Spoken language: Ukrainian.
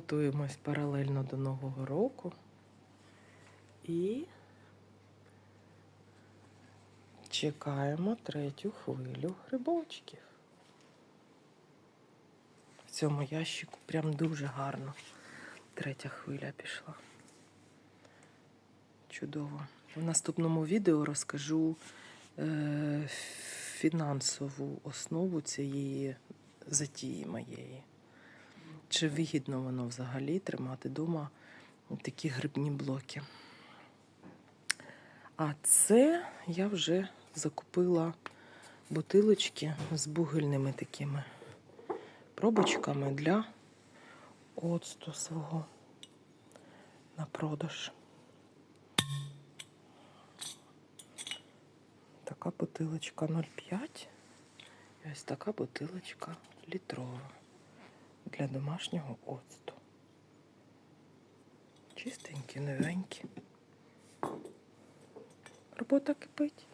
готуємось паралельно до Нового року. І чекаємо третю хвилю грибочків. В цьому ящику прям дуже гарно. Третя хвиля пішла. Чудово. В наступному відео розкажу е, фінансову основу цієї затії моєї. Чи вигідно воно взагалі тримати вдома такі грибні блоки? А це я вже закупила бутилочки з бугельними такими пробочками для оцту свого на продаж. Така бутилочка 0,5. І ось така бутилочка літрова для домашнього оцту. Чистенькі, новенькі. Робота кипить.